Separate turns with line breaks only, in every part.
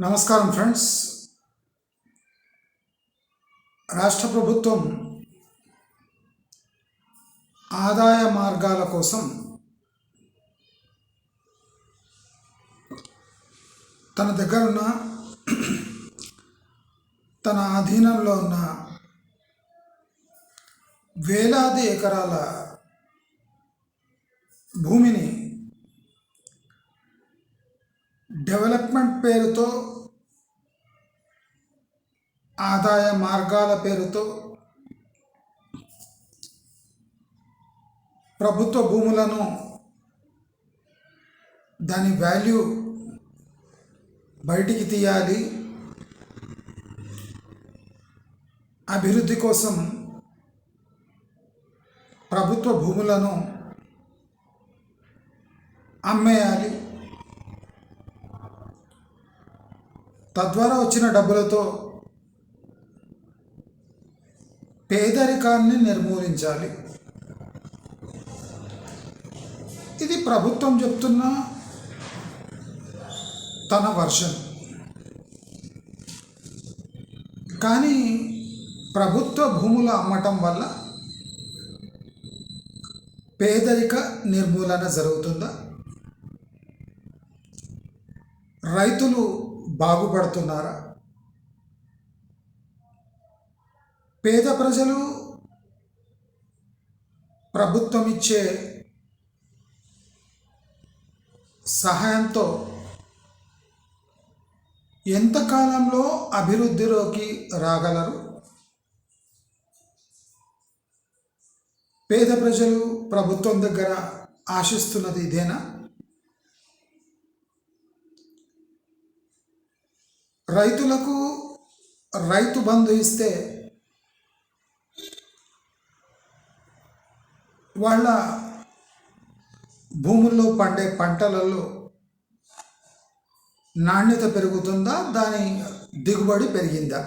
నమస్కారం ఫ్రెండ్స్. రాష్ట్ర ప్రభుత్వం ఆదాయ మార్గాల కోసం తన దగ్గర ఉన్న తన అధీనంలో ఉన్న వేలాది ఎకరాల భూమిని డెవలప్మెంట్ పేరుతో ఆదాయ మార్గాల పేరుతో ప్రభుత్వ భూములను దాని వాల్యూ బయటికి తీయాలి. అభివృద్ధి కోసం ప్రభుత్వ భూములను అమ్మేయాలి. తద్వారా వచ్చిన డబ్బులతో పేదరికాన్ని నిర్మూలించాలి. ఇది ప్రభుత్వం చెప్తున్న తన వర్షన్. కానీ ప్రభుత్వ భూములు అమ్మటం వల్ల పేదరిక నిర్మూలన జరుగుతుందా? రైతులు బాగుపడుతున్నారా? పేద ప్రజలు ప్రభుత్వం ఇచ్చే సహాయంతో ఎంతకాలంలో అభివృద్ధిలోకి రాగలరు? పేద ప్రజలు ప్రభుత్వం దగ్గర ఆశిస్తున్నది ఇదేనా? రైతులకు రైతు బంధు ఇస్తే వాళ్ళ భూముల్లో పండే పంటలలో నాణ్యత పెరుగుతుందా? దాని దిగుబడి పెరిగిందా?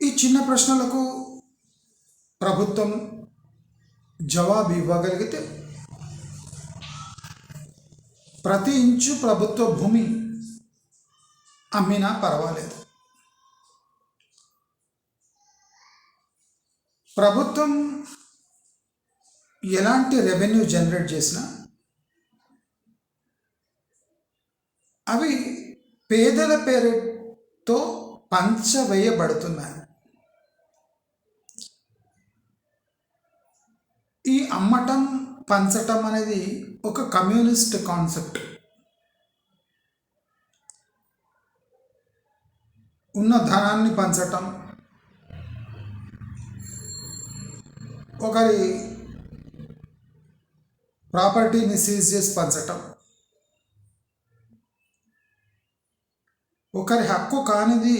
ఈ చిన్న ప్రశ్నలకు ప్రభుత్వం జవాబు ఇవ్వగలిగితే ప్రతి ఇంచు ప్రభుత్వ భూమి అమ్మినా పర్వాలేదు. ప్రభుత్వం ఎలాంటి రెవెన్యూ జనరేట్ చేసినా అవి పేదల పేరుతో పంచవేయబడుతున్నాయి. ఈ అమ్మటం పంచటం అనేది ఒక కమ్యూనిస్ట్ కాన్సెప్ట్. ఉన్న ధనాన్ని పంచటం. ఒకరి ప్రాపర్టీని సీజ్ చేసి పంచటం. ఒకరి హక్కు కానిది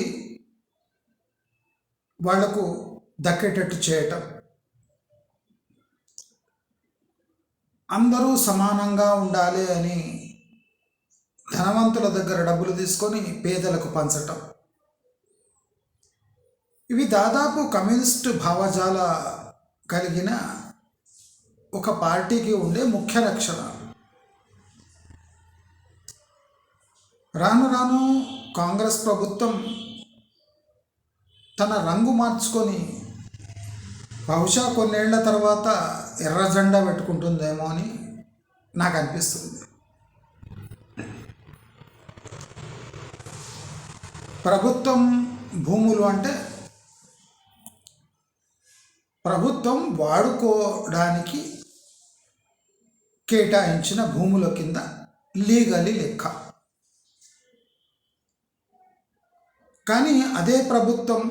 వాళ్ళకు దక్కేటట్టు చేయటం. అందరూ సమానంగా ఉండాలి అని ధనవంతుల దగ్గర డబ్బులు తీసుకొని పేదలకు పంచటం. ఇవి దాదాపు కమ్యూనిస్టు భావజాల కలిగిన ఒక పార్టీకి ఉండే ముఖ్య లక్షణాలు. రాను రాను కాంగ్రెస్ ప్రభుత్వం తన రంగు మార్చుకొని బహుశా కొన్నేళ్ళ తర్వాత ఎర్ర జెండా పెట్టుకుంటుందేమో అని నాకు అనిపిస్తుంది. ప్రభుత్వం భూములు అంటే ప్రభుత్వం వాడుకోవడానికి కేటాయించిన భూముల కింద లీగలి లెక్క. కానీ అదే ప్రభుత్వం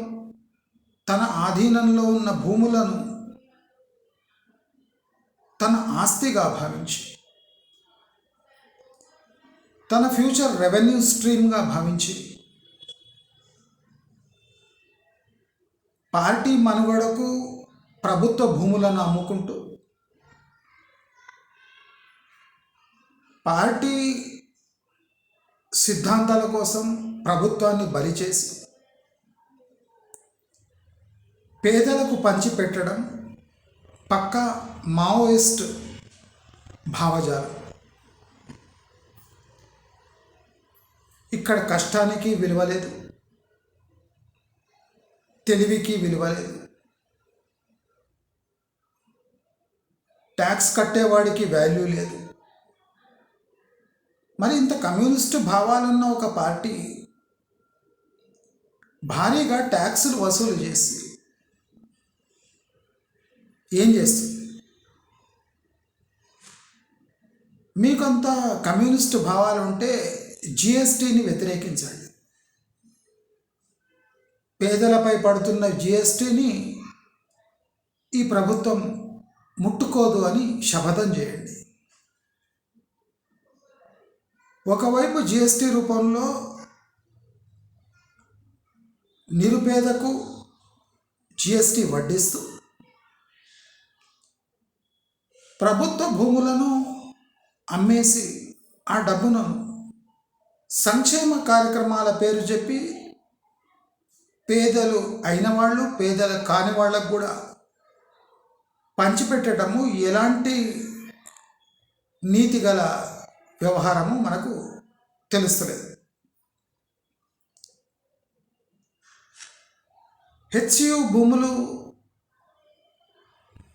తన ఆధీనంలో ఉన్న భూములను తన ఆస్తిగా భావించి తన ఫ్యూచర్ రెవెన్యూ స్ట్రీమ్గా భావించి పార్టీ మనుగడకు ప్రభుత్వ భూములను అమ్ముకుంటూ పార్టీ సిద్ధాంతాల కోసం ప్రభుత్వాన్ని బలి చేసి పేదలకు పంచిపెట్టడం పక్క మావోయిస్ట్ భావజాలం. ఇక్కడ కష్టానికి విలువ లేదు తెలివికి విలువ ట్యాక్స్ కట్టేవాడికి వాల్యూ లేదు. మరి ఇంత కమ్యూనిస్టు భావాలున్న ఒక పార్టీ భారీగా ట్యాక్సులు వసూలు చేసి ఏం చేస్తుంది? మీకంత కమ్యూనిస్టు భావాలు ఉంటే జిఎస్టీని వ్యతిరేకించండి. పేదలపై పడుతున్న జిఎస్టీని ఈ ప్రభుత్వం ముట్టుకోదు అని శపథం చేయండి. ఒకవైపు జిఎస్టీ రూపంలో నిరుపేదకు జిఎస్టీ వడ్డిస్తూ ప్రభుత్వ భూములను అమ్మేసి ఆ డబ్బును సంక్షేమ కార్యక్రమాల పేరు చెప్పి పేదలు అయిన వాళ్ళు పేదలు కాని వాళ్ళకు కూడా పంచిపెట్టడము ఎలాంటి నీతి గల వ్యవహారము మనకు తెలుస్తలేదు. హెచ్యు భూములు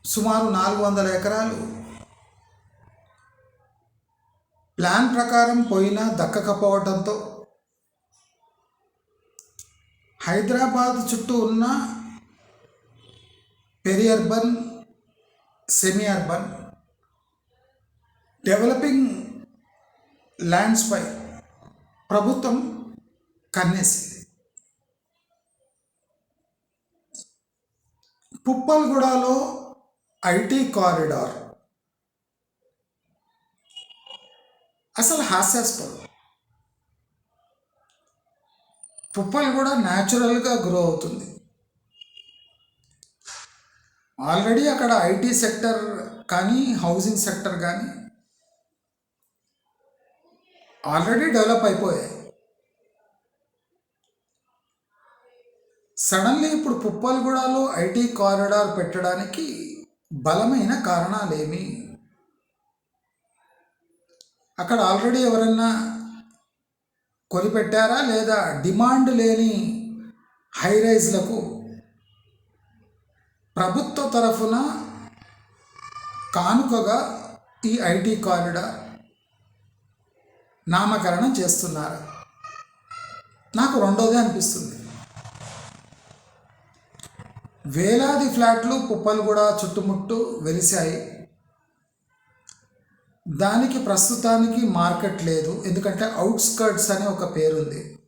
సుమారు నాలుగు వందల ఎకరాలు. ప్లాన్ ప్రకారం పోయినా దక్కకపోవడంతో హైదరాబాద్ చుట్టూ ఉన్న peri urban semi urban developing ల్యాండ్స్పై ప్రభుత్వం కన్నేసింది. పుప్పల్గూడలో ఐటీ కారిడార్. అసలు హాస్యాస్పదం. పుప్పలు కూడా న్యాచురల్గా గ్రో అవుతుంది. ఆల్రెడీ అక్కడ ఐటీ సెక్టర్ కానీ హౌసింగ్ సెక్టర్ కానీ ఆల్రెడీ డెవలప్ అయిపోయాయి. సడన్లీ ఇప్పుడు పుప్పల్గూడలో ఐటీ కారిడార్ పెట్టడానికి బలమైన కారణాలేమి? అక్కడ ఆల్రెడీ ఎవరన్నా కొనిపెట్టారా లేదా డిమాండ్ లేని హైరైజ్లకు ప్రభుత్వ తరఫున కానుకగా ఈ ఐటీ కారిడార్ నామకరణం చేస్తున్నారు. నాకు రెండోదే అనిపిస్తుంది. వేలాది ఫ్లాట్లు కుప్పలు కూడా చుట్టుముట్టు వెలిశాయి. దానికి ప్రస్తుతానికి మార్కెట్ లేదు. ఎందుకంటే అవుట్స్కర్ట్స్ అనే ఒక పేరుంది.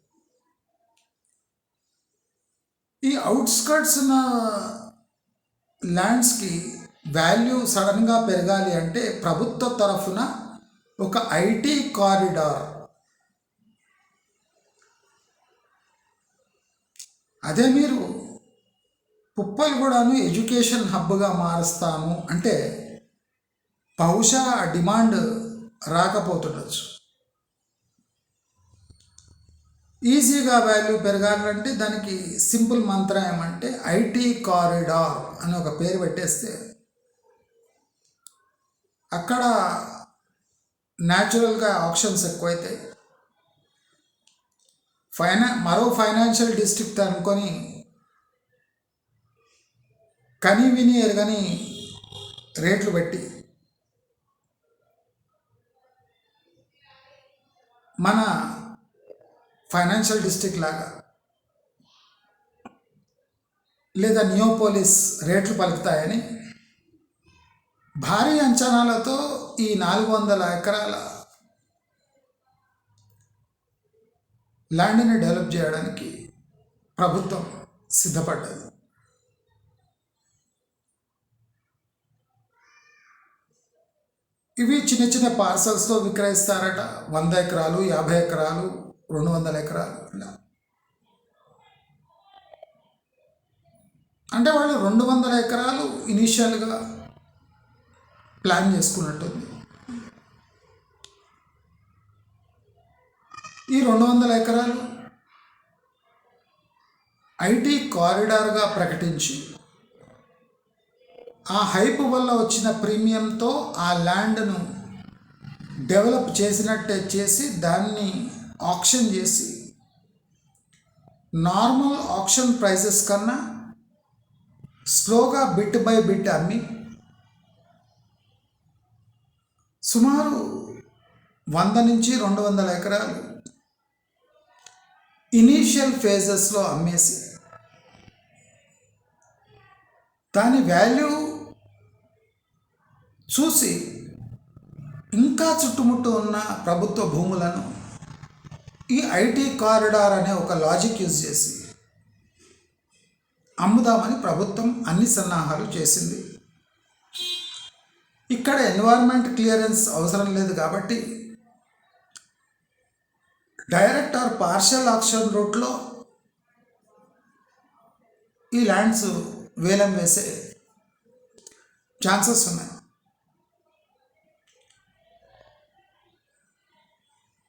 ఈ అవుట్స్కర్ట్స్ ల్యాండ్స్కి వాల్యూ సడన్గా పెరగాలి అంటే ప్రభుత్వ తరఫున ఒక ఐటీ కారిడార్. అదే మీరు పుప్పలు కూడాను ఎడ్యుకేషన్ హబ్గా మారుస్తాము అంటే బహుశా ఆ డిమాండ్ రాకపోతుండొచ్చు. ఈజీగా వాల్యూ పెరగాలంటే దానికి సింపుల్ మంత్రం ఏమంటే ఐటీ కారిడార్ అని ఒక పేరు పెట్టేస్తే అక్కడ న్యాచురల్గా ఆప్షన్స్ ఎక్కువైతాయి. ఫైనా మరో ఫైనాన్షియల్ డిస్ట్రిక్ట్ అనుకొని కని విని ఎరగని రేట్లు పెట్టి మన ఫైనాన్షియల్ డిస్ట్రిక్ట్ లాగా. లేదా నియోపోలిస్ రేట్లు పలుకుతాయని భారీ అంచనాలతో ఈ నాలుగు వందల ఎకరాల ల్యాండ్ని డెవలప్ చేయడానికి ప్రభుత్వం సిద్ధపడ్డది. ఇవి చిన్న చిన్న పార్సల్స్తో విక్రయిస్తారట. వంద ఎకరాలు యాభై ఎకరాలు రెండు వందల ఎకరాలు ఇలా. అంటే వాళ్ళు రెండు వందల ఎకరాలు ఇనీషియల్గా ప్లాన్ చేసుకున్నట్టుంది. ఈ రెండు వందల ఎకరాలు ఐటీ కారిడార్గా ప్రకటించి ఆ హైప్ వల్ల వచ్చిన ప్రీమియంతో ఆ ల్యాండ్ను డెవలప్ చేసినట్టే చేసి దాన్ని ఆప్షన్ చేసి నార్మల్ ఆప్షన్ ప్రైజెస్ కన్నా స్లోగా బిట్ బై బిట్ అమ్మి సుమారు వంద నుంచి రెండు వందల ఎకరాలు ఇనీషియల్ ఫేజెస్లో అమ్మేసి దాని వాల్యూ చూసి ఇంకా చుట్టుముట్టు ఉన్న ప్రభుత్వ భూములను ఈ ఐటీ కారిడార్ అనే ఒక లాజిక్ యూజ్ చేసి అమ్ముదామని ప్రభుత్వం అన్ని సన్నాహాలు చేసింది. ఇక్కడ ఎన్వైర్న్మెంట్ క్లియరెన్స్ అవసరం లేదు కాబట్టి డైరెక్ట్ ఆర్ పార్షల్ ఆక్షన్ రూట్లో ఈ ల్యాండ్స్ వేలం వేసే ఛాన్సెస్ ఉన్నాయి.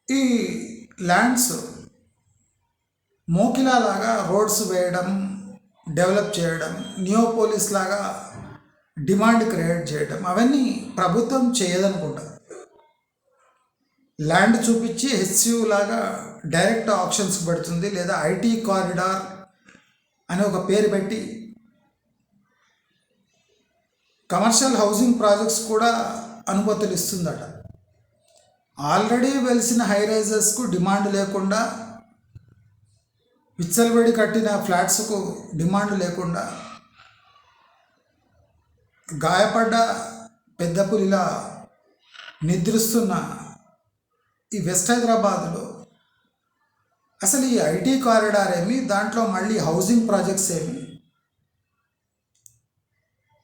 ఈ ల్యాండ్స్ మోకిలా లాగా రోడ్స్ వేయడం డెవలప్ చేయడం నియోపోలిస్ లాగా డిమాండ్ క్రియేట్ చేయడం అవన్నీ ప్రభుత్వం చేయదనుకుంటా. ల్యాండ్ చూపించి హెచ్యూ లాగా డైరెక్ట్ ఆప్షన్స్ పెడుతుంది లేదా ఐటీ కారిడార్ అని ఒక పేరు పెట్టి కమర్షియల్ హౌసింగ్ ప్రాజెక్ట్స్ కూడా అనుమతులు ఇస్తుందట. ఆల్రెడీ వెలిసిన హై రైజెస్కు డిమాండ్ లేకుండా విచ్చలబడి కట్టిన ఫ్లాట్స్కు డిమాండ్ లేకుండా గాయపడ్డ పెద్ద పులిలా నిద్రిస్తున్న ఈ వెస్ట్ హైదరాబాద్లో అసలు ఈ ఐటీ కారిడార్ ఏమి దాంట్లో మళ్ళీ హౌసింగ్ ప్రాజెక్ట్స్ ఏమి?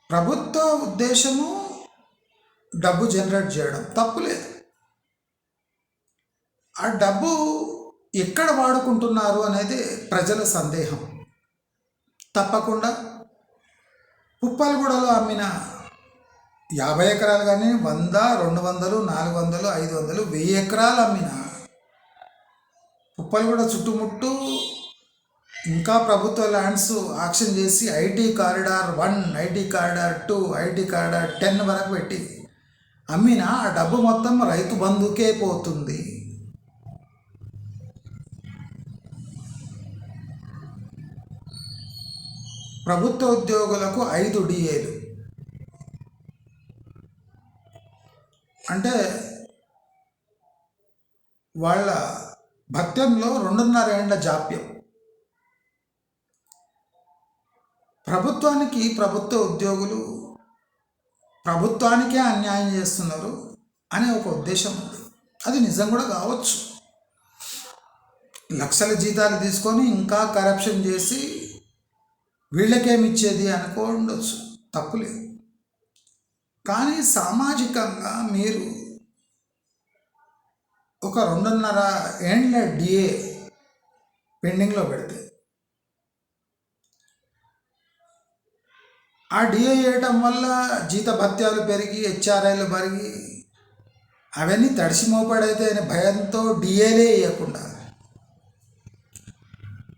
ప్రభుత్వ ఉద్దేశము డబ్బు జనరేట్ చేయడం తప్పులేదు ఆ డబ్బు ఎక్కడ వాడుకుంటున్నారు అనేది ప్రజల సందేహం. తప్పకుండా పుప్పలగూడలో అమ్మిన యాభై ఎకరాలు కానీ వంద రెండు వందలు నాలుగు వందలు ఐదు వందలు వెయ్యి ఎకరాలు అమ్మిన పుప్పలగూడ చుట్టుముట్టు ఇంకా ప్రభుత్వ ల్యాండ్స్ ఆక్షన్ చేసి IT corridor one IT corridor two IT corridor ten వరకు పెట్టి అమ్మిన ఆ డబ్బు మొత్తం రైతు బంధుకే పోతుంది. ప్రభుత్వ ఉద్యోగులకు ఐదు డిఏలు. అంటే వాళ్ళ భత్యంలో రెండున్నర ఏండ్ల జాప్యం. ప్రభుత్వానికి ప్రభుత్వ ఉద్యోగులు ప్రభుత్వానికే అన్యాయం చేస్తున్నారు అనే ఒక ఉద్దేశం ఉంది. అది నిజం కూడా కావచ్చు. లక్షల జీతాలు తీసుకొని ఇంకా కరప్షన్ చేసి వీళ్ళకేమిచ్చేది అనుకోండొచ్చు తప్పులేదు. కానీ సామాజికంగా మీరు ఒక రెండున్నర ఏండ్ల డిఏ పెండింగ్లో పెడితే ఆ డిఏ వేయటం వల్ల జీత భత్యాలు పెరిగి హెచ్ఆర్ఐలు పెరిగి అవన్నీ తడిసి మోపడైతే అనే భయంతో డిఏలే వేయకుండా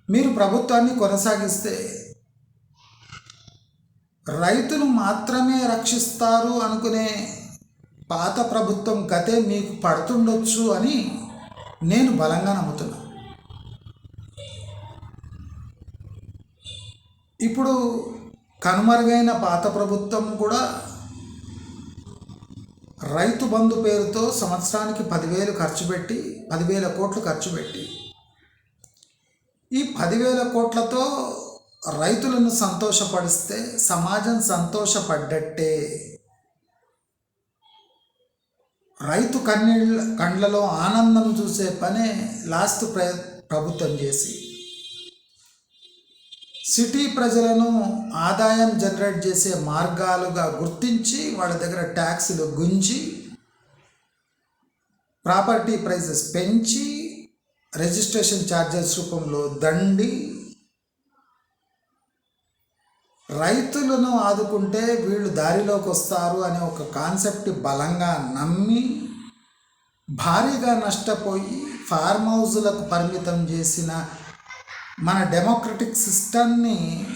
మీరు ప్రభుత్వాన్ని కొనసాగిస్తే రైతులు మాత్రమే రక్షిస్తారు అనుకునే పాత ప్రభుత్వం గతే మీకు పడుతుండొచ్చు అని నేను బలంగా నమ్ముతున్నా. ఇప్పుడు కనుమరుగైన పాత ప్రభుత్వం కూడా రైతు బంధు పేరుతో సంవత్సరానికి పదివేలు ఖర్చు పెట్టి పదివేల కోట్లు ఖర్చు పెట్టి ఈ పదివేల కోట్లతో రైతులను సంతోషపడిస్తే సమాజం సంతోషపడ్డట్టే. రైతు కన్నీళ్ళ కండ్లలో ఆనందం చూసే పనే లాస్ట్ ప్ర ప్రభుత్వం చేసి. సిటీ ప్రజలను ఆదాయం జనరేట్ చేసే మార్గాలుగా గుర్తించి వాళ్ళ దగ్గర ట్యాక్సులు గుంజి ప్రాపర్టీ ప్రైసెస్ పెంచి రిజిస్ట్రేషన్ ఛార్జెస్ రూపంలో దండి రైతులను ఆదుకుంటే వీళ్ళు దారిలోకి వస్తారు అనే ఒక కాన్సెప్ట్ బలంగా నమ్మి భారీగా నష్టపోయి ఫార్మ్ హౌజులకు పరిమితం చేసిన మన డెమోక్రటిక్ సిస్టమ్ని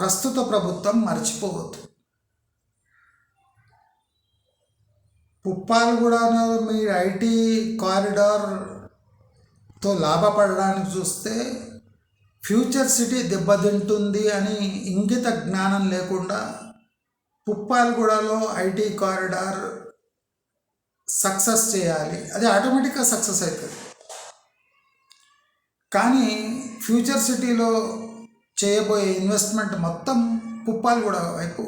ప్రస్తుత ప్రభుత్వం మర్చిపోవద్దు. పుప్పాలు కూడా మీ ఐటీ కారిడార్తో లాభపడడానికి చూస్తే ఫ్యూచర్ సిటీ దెబ్బతింటుంది అని ఇంగిత జ్ఞానం లేకుండా పుప్పాలగూడలో ఐటీ కారిడార్ సక్సెస్ చేయాలి. అది ఆటోమేటిక్గా సక్సెస్ అవుతుంది. కానీ ఫ్యూచర్ సిటీలో చేయబోయే ఇన్వెస్ట్మెంట్ మొత్తం పుప్పాలగూడ వైపు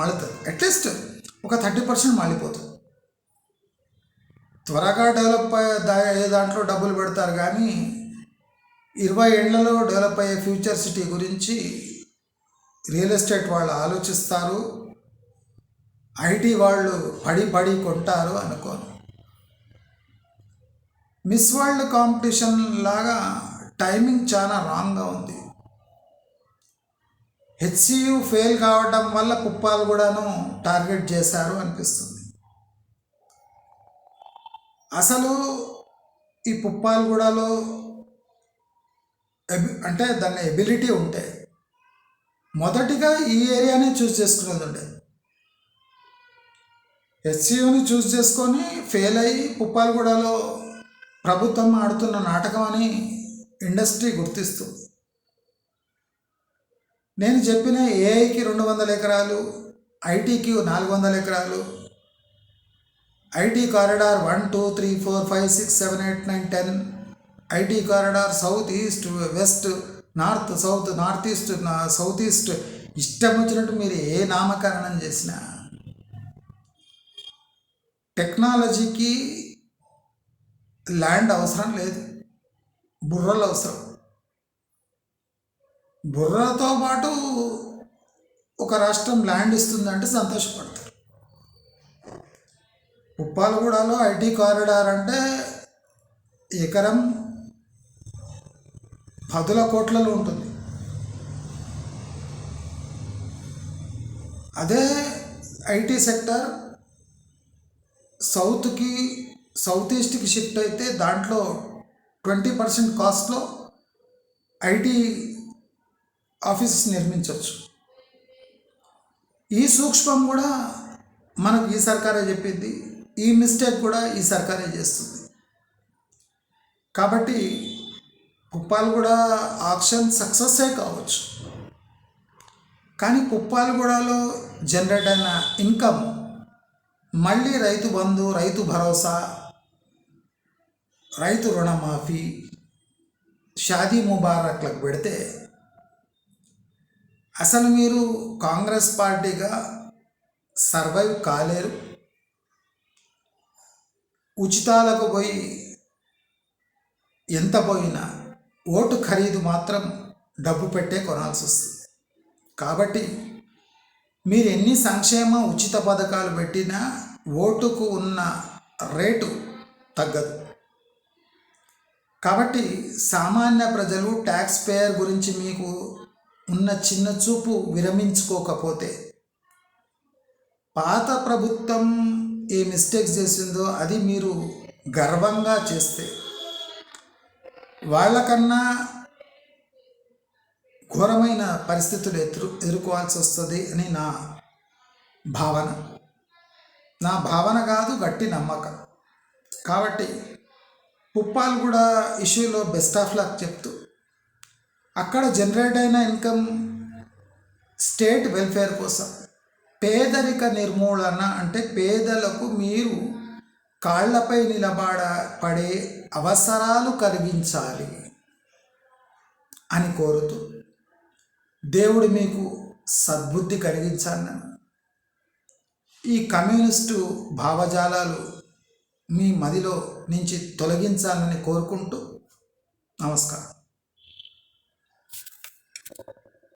మళ్ళుతుంది అట్లీస్ట్ ఒక థర్టీ పర్సెంట్ మళ్ళీపోతుంది త్వరగా డెవలప్ అయ్యే దాంట్లో డబ్బులు పెడతారు కానీ ఇరవై ఏళ్ళలో డెవలప్ అయ్యే ఫ్యూచర్ సిటీ గురించి రియల్ ఎస్టేట్ వాళ్ళు ఆలోచిస్తారు. ఐటీ వాళ్ళు పడి పడి కొంటారు అనుకోను. మిస్ వరల్డ్ కాంపిటీషన్ లాగా టైమింగ్ చాలా రాంగ్గా ఉంది. హెచ్సియు ఫెయిల్ కావడం వల్ల కుప్పాలు కూడాను టార్గెట్ చేశారు అనిపిస్తుంది. అసలు ఈ పుప్పాలగూడలో అంటే దాని ఎబిలిటీ ఉంటే. మొదటిగా ఈ ఏరియానే చూస్ చేసుకునేది ఉండే ఎస్సీయూని చూస్ చేసుకొని ఫెయిల్ అయ్యి పుప్పాలగూడలో ప్రభుత్వం ఆడుతున్న నాటకం అని ఇండస్ట్రీ గుర్తిస్తుంది నేను చెప్పిన ఏఐకి రెండు వందల ఎకరాలు ఐటీకి నాలుగు వందల ఎకరాలు IT corridor one two three four five six seven eight nine ten IT corridor south east west north south north east south east. ఇష్టం వచ్చినట్టు మీరు ఏ నామకరణం చేసినా టెక్నాలజీకి ల్యాండ్ అవసరం లేదు. బుర్రలు అవసరం. బుర్రతో పాటు ఒక రాష్ట్రం ల్యాండ్ ఇస్తుందంటే సంతోషపడతారు. ఉప్పాలగూడలో ఐటీ కారిడార్ అంటే ఎకరం పదుల కోట్లలో ఉంటుంది. అదే ఐటీ సెక్టర్ సౌత్కి సౌత్ ఈస్ట్కి షిఫ్ట్ అయితే దాంట్లో ట్వంటీ పర్సెంట్ కాస్ట్లో ఐటీ ఆఫీసెస్ నిర్మించవచ్చు. ఈ సూక్ష్మం కూడా మనకు ఈ సర్కారే చెప్పింది. ఈ మిస్టేక్ కూడా ఈ సర్కారే చేస్తుంది. కాబట్టి కుప్పాలగూడ ఆప్షన్ సక్సెస్సే కావచ్చు. కానీ కుప్పాలగూడలో జనరేట్ అయిన ఇన్కమ్ మళ్ళీ రైతు బంధు రైతు భరోసా రైతు రుణమాఫీ షాదీ ముబారక్లకు పెడితే అసలు మీరు కాంగ్రెస్ పార్టీగా సర్వైవ్ కాలేరు. ఉచితాలకు పోయి ఎంత పోయినా ఓటు ఖరీదు మాత్రం డబ్బు పెట్టే కొనాల్సి వస్తుంది. కాబట్టి మీరు ఎన్ని సంక్షేమ ఉచిత పథకాలు పెట్టినా ఓటుకు ఉన్న రేటు తగ్గదు. కాబట్టి సామాన్య ప్రజలు ట్యాక్స్ పేయర్ గురించి మీకు ఉన్న చిన్న చూపు విరమించుకోకపోతే పాత ప్రభుత్వం ఏ మిస్టేక్స్ చేసిందో అది మీరు గర్వంగా చేస్తే వాళ్ళకన్నా ఘోరమైన పరిస్థితులు ఎదురు ఎదుర్కోవాల్సి వస్తుంది అని నా భావన. నా భావన కాదు గట్టి నమ్మకం. కాబట్టి పుప్పాలు కూడా ఇష్యూలో బెస్ట్ ఆఫ్ లక్ చెప్తూ అక్కడ జనరేట్ అయిన ఇన్కమ్ స్టేట్ వెల్ఫేర్ కోసం. పేదరిక నిర్మూలన అంటే పేదలకు మీరు కాళ్ళపై నిలబడ పడే అవసరాలు కలిగించాలి అని కోరుతూ దేవుడు మీకు సద్బుద్ధి కలిగించాలని ఈ కమ్యూనిస్టు భావజాలాలు మీ మదిలో నుంచి తొలగించాలని కోరుకుంటూ నమస్కారం.